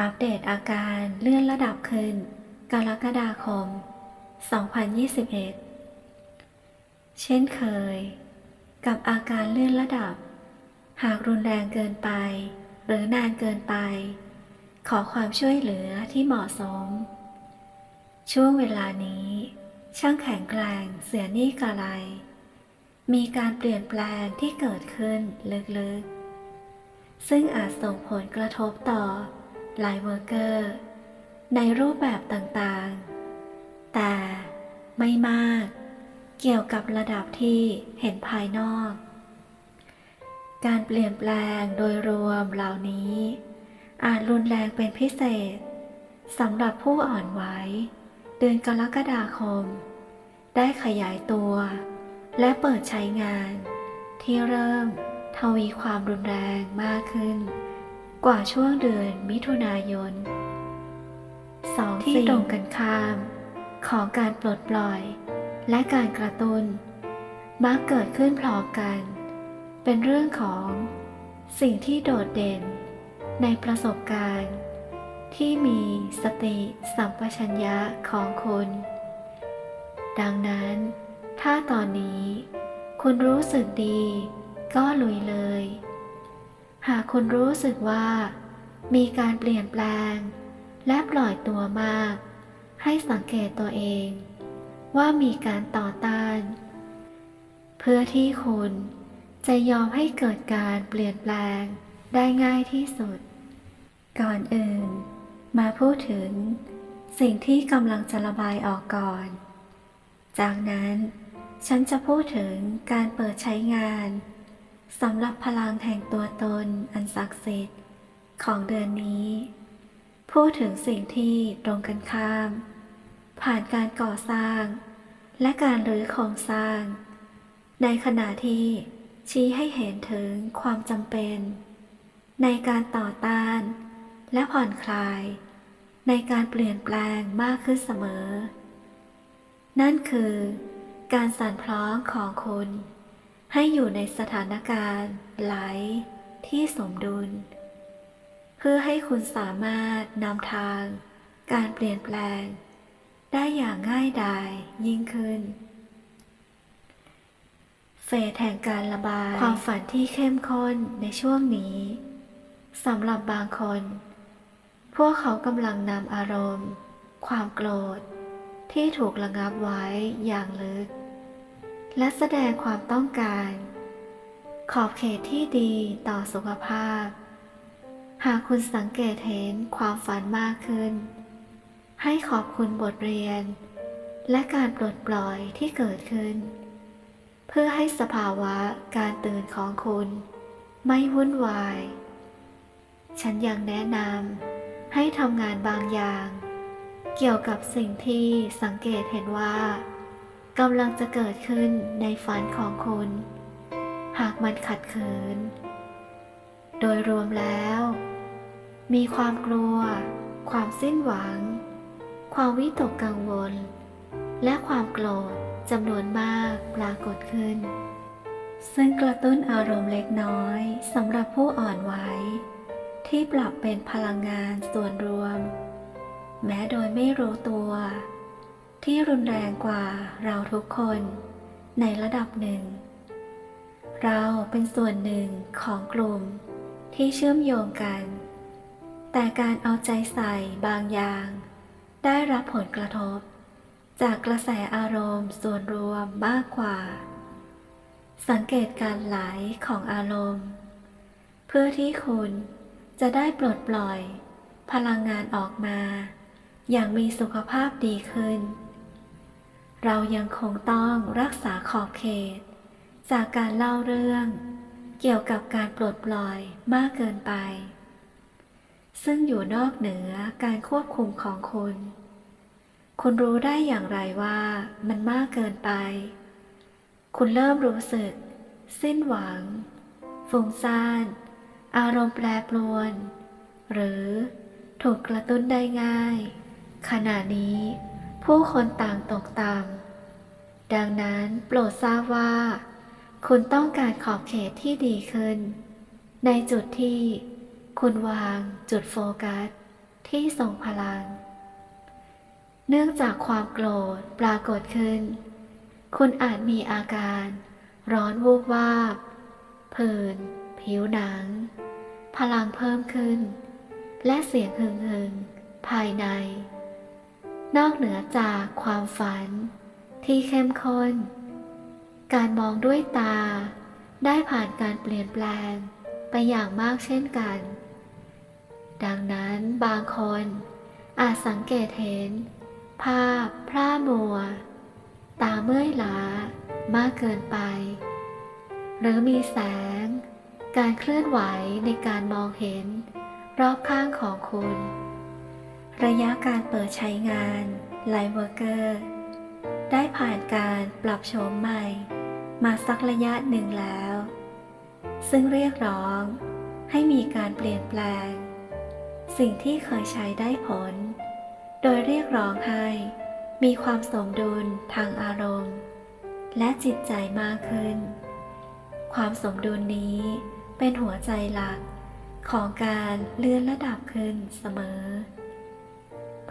อัปเดตอาการเลื่อนระดับขึ้น กรกฎาคม 2021 เช่นเคย กับอาการเลื่อนระดับ หากรุนแรงเกินไป หรือนานเกินไป ขอความช่วยเหลือที่เหมาะสม ช่วงเวลานี้ ช่างแข็งแกร่งเสียนี่กะไร มีการเปลี่ยนแปลงที่เกิดขึ้นลึกๆ ซึ่งอาจส่งผลกระทบต่อ ไลน์เวอร์เกอร์ ในรูปแบบต่างๆ แต่ไม่มากเกี่ยวกับระดับที่เห็นภายนอก การเปลี่ยนแปลงโดยรวมเหล่านี้ อาจรุนแรงเป็นพิเศษสำหรับผู้อ่อนไหวเดือนกรกฎาคม ได้ขยายตัว และเปิดใช้งาน ที่เริ่มทวีความรุนแรงมากขึ้น กว่าช่วงเดือนมิถุนายนสองที่ตรงกันข้าม ของการปลดปล่อย และการกระตุน้นมักเกิดขึ้นพร้อมกัน เป็นเรื่องของสิ่งที่โดดเด่น ในประสบการณ์ ที่มีสติสัมปชัญญะของคุณ ดังนั้น ถ้าตอนนี้ คุณรู้สึกดี ก็ลุยเลย หากคุณรู้สึกว่า มีการเปลี่ยนแปลง และปล่อยตัวมาก ให้สังเกตตัวเอง ว่ามีการต่อต้าน เพื่อที่คุณจะยอมให้เกิดการเปลี่ยนแปลงได้ง่ายที่สุด ก่อนอื่น มาพูดถึง สิ่งที่กำลังจะระบายออกก่อน จากนั้น ฉันจะพูดถึงการเปิดใช้งาน สำหรับพลังแห่งตัวตนอันศักดิ์สิทธิ์ของเดือนนี้ พูดถึงสิ่งที่ตรงกันข้าม ผ่านการก่อสร้าง และการรื้อโครงสร้าง ในขณะที่ชี้ให้เห็นถึงความจำเป็น ในการต่อต้าน และผ่อนคลาย ในการเปลี่ยนแปลงมากขึ้นเสมอ นั่นคือการสั่นพร้อมของคุณ ให้อยู่ในสถานการณ์ไหลที่สมดุล เพื่อให้คุณสามารถนำทางการเปลี่ยนแปลง ได้อย่างง่ายดายยิ่งขึ้น เฟสแห่งการระบายความฝันที่เข้มข้นในช่วงนี้สำหรับบางคน พวกเขากำลังนำอารมณ์ ความโกรธ ที่ถูกระงับไว้อย่างลึก และแสดงความต้องการ ขอบเขตที่ดีต่อสุขภาพ หากคุณสังเกตเห็นความฝันมากขึ้น ให้ขอบคุณบทเรียน และการปลดปล่อยที่เกิดขึ้น เพื่อให้สภาวะการตื่นของคุณ ไม่วุ่นวาย ฉันยังแนะนำให้ทำงานบางอย่าง เกี่ยวกับสิ่งที่สังเกตเห็นว่า กำลังจะเกิดขึ้นในฝันของคุณ หากมันขัดขืน โดยรวมแล้ว มีความกลัว ความสิ้นหวัง ความวิตกกังวล และความโกรธจำนวนมากปรากฏขึ้น ซึ่งกระตุ้นอารมณ์เล็กน้อยสำหรับผู้อ่อนไหวที่ปรับเป็นพลังงานส่วนรวม แม้โดยไม่รู้ตัว ที่รุนแรงกว่าเราทุกคนในระดับหนึ่ง เราเป็นส่วนหนึ่งของกลุ่มที่เชื่อมโยงกัน แต่การเอาใจใส่บางอย่าง ได้รับผลกระทบ จากกระแสอารมณ์ส่วนรวมมากกว่า สังเกตการไหลของอารมณ์ เพื่อที่คุณจะได้ปลดปล่อยพลังงานออกมา อย่างมีสุขภาพดีขึ้น เรายังคงต้องรักษาขอบเขต จากการเล่าเรื่อง เกี่ยวกับการปลดปล่อยมากเกินไป ซึ่งอยู่นอกเหนือการควบคุมของคุณ คุณรู้ได้อย่างไรว่ามันมากเกินไป คุณเริ่มรู้สึก สิ้นหวัง ฟุ้งซ่าน อารมณ์แปรปรวน หรือถูกกระตุ้นได้ง่าย ขณะนี้ ผู้คนต่างตกต่ำดังนั้นโปรดทราบว่า คุณต้องการขอบเขตที่ดีขึ้น ในจุดที่คุณวางจุดโฟกัส ที่ทรงพลัง เนื่องจากความโกรธปรากฏขึ้น คุณอาจมีอาการ ร้อนวูบวาบผื่นผิวหนัง พลังเพิ่มขึ้น และเสียงหึงหึงภายใน นอกเหนือจากความฝัน ที่เข้มข้น การมองด้วยตา ได้ผ่านการเปลี่ยนแปลงไปอย่างมากเช่นกัน ดังนั้นบางคนอาจสังเกตเห็น ภาพพร่ามัว ตาเมื่อยล้ามากเกินไป หรือมีแสง การเคลื่อนไหวในการมองเห็น รอบข้างของคุณ ระยะการเปิดใช้งานไลเวอร์เกอร์ได้ผ่านการปรับโฉมใหม่ มาสักระยะหนึ่งแล้ว ซึ่งเรียกร้องให้มีการเปลี่ยนแปลง สิ่งที่เคยใช้ได้ผล โดยเรียกร้องให้มีความสมดุลทางอารมณ์ และจิตใจมากขึ้น ความสมดุลนี้เป็นหัวใจหลักของการเลื่อนระดับขึ้นเสมอ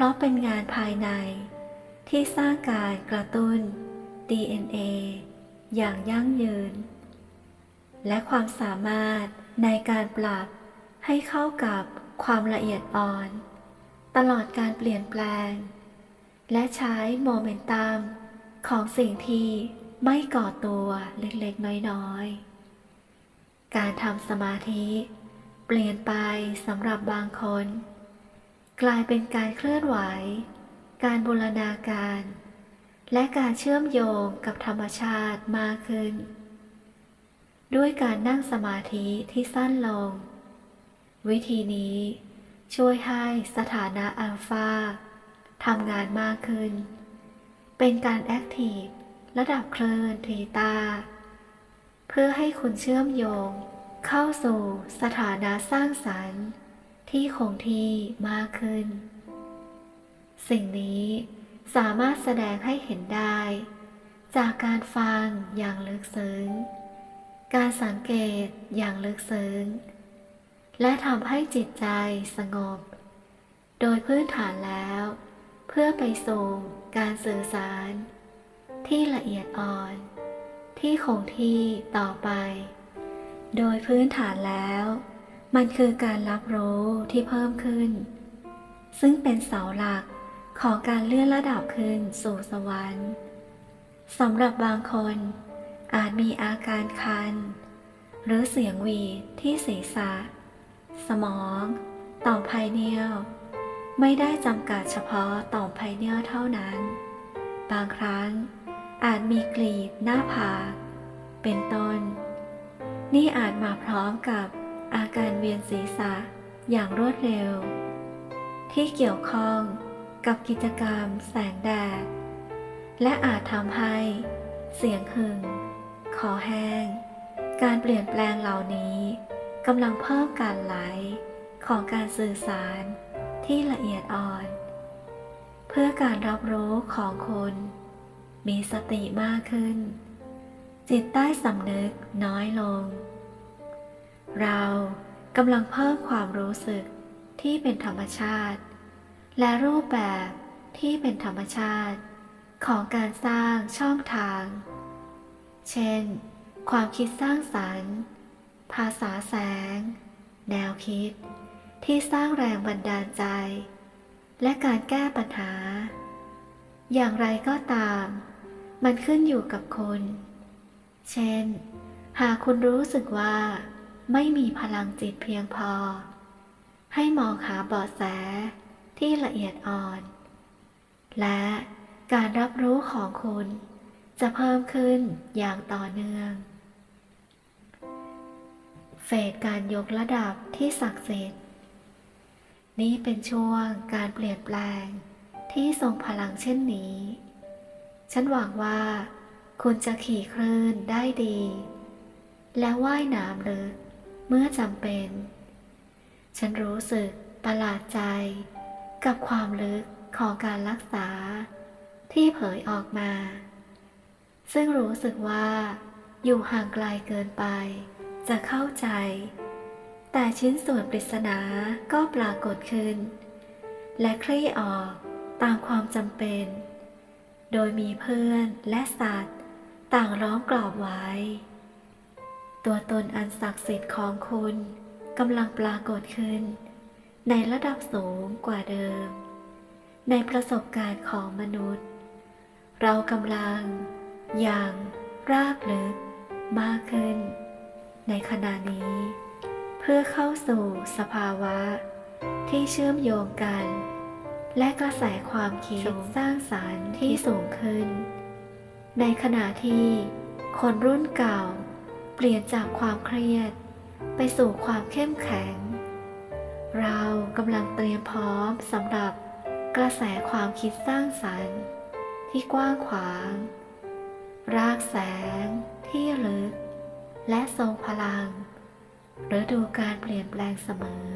ราะเป็นงานภายใน ที่สร้างการกระตุ้น DNA อย่างยั่งยืน และความสามารถในการปรับให้เข้ากับความละเอียดอ่อน ตลอดการเปลี่ยนแปลง และใช้โมเมนตัมของสิ่งที่ไม่ก่อตัวเล็กๆ น้อยๆ การทำสมาธิ เปลี่ยนไปสำหรับบางคน กลายเป็นการเคลื่อนไหว การบูรณาการ และการเชื่อมโยงกับธรรมชาติมากขึ้น ด้วยการนั่งสมาธิที่สั้นลง วิธีนี้ช่วยให้สถานะอัลฟาทำงานมากขึ้น เป็นการแอคทีฟระดับคลื่นทีตา เพื่อให้คุณเชื่อมโยง เข้าสู่สถานะสร้างสรรค์ ที่คงที่มากขึ้น สิ่งนี้สามารถแสดงให้เห็นได้ จากการฟังอย่างลึกซึ้ง การสังเกตอย่างลึกซึ้ง และทำให้จิตใจสงบ โดยพื้นฐานแล้ว เพื่อไปสู่การสื่อสาร ที่ละเอียดอ่อน ที่คงที่ต่อไป โดยพื้นฐานแล้ว มันคือการรับรู้ที่เพิ่มขึ้น ซึ่งเป็นเสาหลักของการเลื่อนระดับขึ้นสู่สวรรค์สำหรับบางคนอาจมีอาการคัน หรือเสียงวีที่ศีรษะ สมองต่อมไพเนียลไม่ได้จำกัดเฉพาะต่อมไพเนียลเท่านั้น บางครั้งอาจมีกรีดหน้าผากเป็นต้น นี่อาจมาพร้อมกับ อาการเวียนศีรษะอย่างรวดเร็ว ที่เกี่ยวข้องกับกิจกรรมแสงแดด และอาจทำให้เสียงหึงคอแห้ง การเปลี่ยนแปลงเหล่านี้กำลังเพิ่มการไหลของการสื่อสารที่ละเอียดอ่อน เพื่อการรับรู้ของคุณมีสติมากขึ้น จิตใต้สำนึกน้อยลง เรากำลังเพิ่มความรู้สึกที่เป็นธรรมชาติ และรูปแบบที่เป็นธรรมชาติ ของการสร้างช่องทาง เช่น ความคิดสร้างสรรค์ ภาษาแสง แนวคิด ที่สร้างแรงบันดาลใจ และการแก้ปัญหา อย่างไรก็ตาม มันขึ้นอยู่กับคุณเช่น หากคุณรู้สึกว่า ไม่มีพลังจิตเพียงพอ ให้มองหาเบาะแสที่ละเอียดอ่อน และการรับรู้ของคุณ จะเพิ่มขึ้นอย่างต่อเนื่อง เฟสการยกระดับที่ศักดิ์สิทธิ์นี่เป็นช่วงการเปลี่ยนแปลงที่ทรงพลังเช่นนี้ ฉันหวังว่าคุณจะขี่คลื่นได้ดี และว่ายน้ำลึก เมื่อจำเป็น ฉันรู้สึกประหลาดใจ กับความลึกของการรักษา ที่เผยออกมา ซึ่งรู้สึกว่า อยู่ห่างไกลเกินไป จะเข้าใจ แต่ชิ้นส่วนปริศนาก็ปรากฏขึ้น และคลี่ออกตามความจำเป็น โดยมีเพื่อนและสัตว์ ต่างล้อมกรอบไว้ ตัวตนอันศักดิ์สิทธิ์ของคุณกำลังปรากฏขึ้น ในระดับสูงกว่าเดิม ในประสบการณ์ของมนุษย์ เรากำลัง อย่างรากลึกมากขึ้น ในขณะนี้ เพื่อเข้าสู่สภาวะ ที่เชื่อมโยงกัน และกระแสความคิดสร้างสรรค์ที่สูงขึ้น ในขณะที่คนรุ่นเก่า เปลี่ยนจากความเครียด ไปสู่ความเข้มแข็ง เรากำลังเตรียมพร้อมสำหรับกระแสความคิดสร้างสรรค์ ที่กว้างขวาง รากแสงที่ลึก และทรงพลังฤดูการเปลี่ยนแปลงเสมอ